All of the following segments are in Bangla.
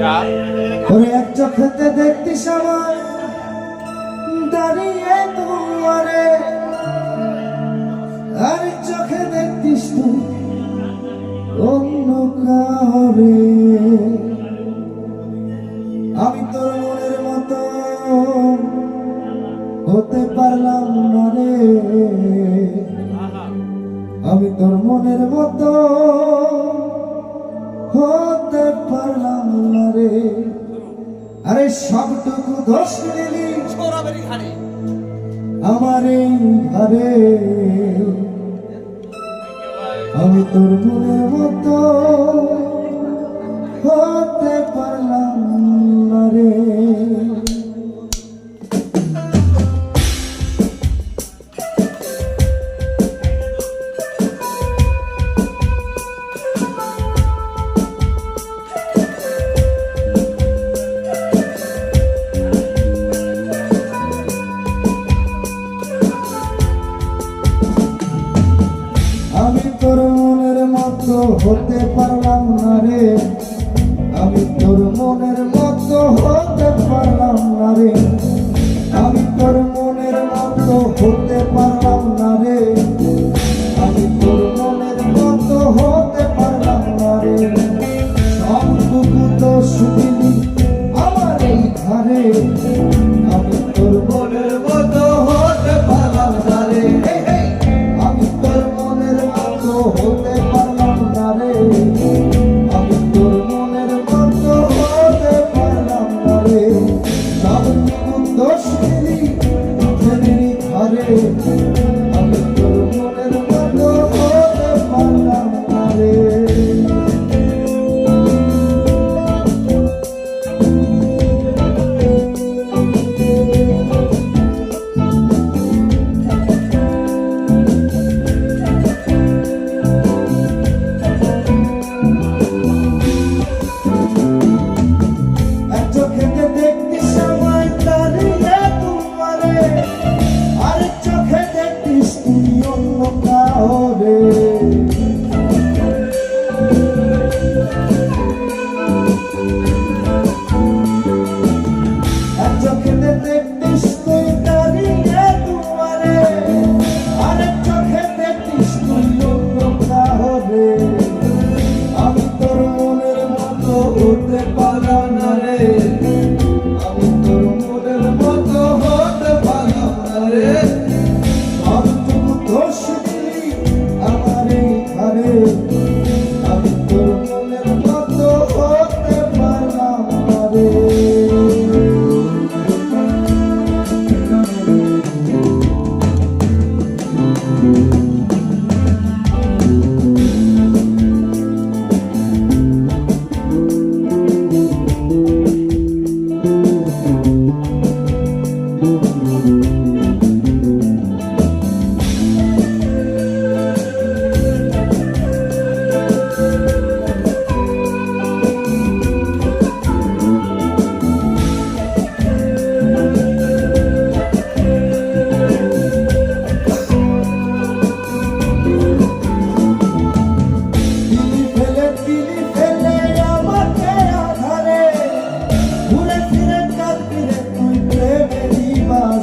ওরে এক চোখেতে দেখতিস আমার, দাঁড়িয়ে তোমারে আর চোখে দেখতিস তুই অন্য কারে আমি তোর মনের মতো হতে পারলাম না রে। আমি তোর মনের মতো দোষ দিলি আমার এই ঘরে আমি তোর মনের মতো হতে পারলাম না রে। আমি তোর মনের মতো হতে পারলাম না রে। আমি তোর মনের মতো হতে পারলাম না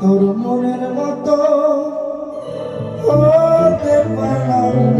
তোর মনের মতো। হতে পারলাম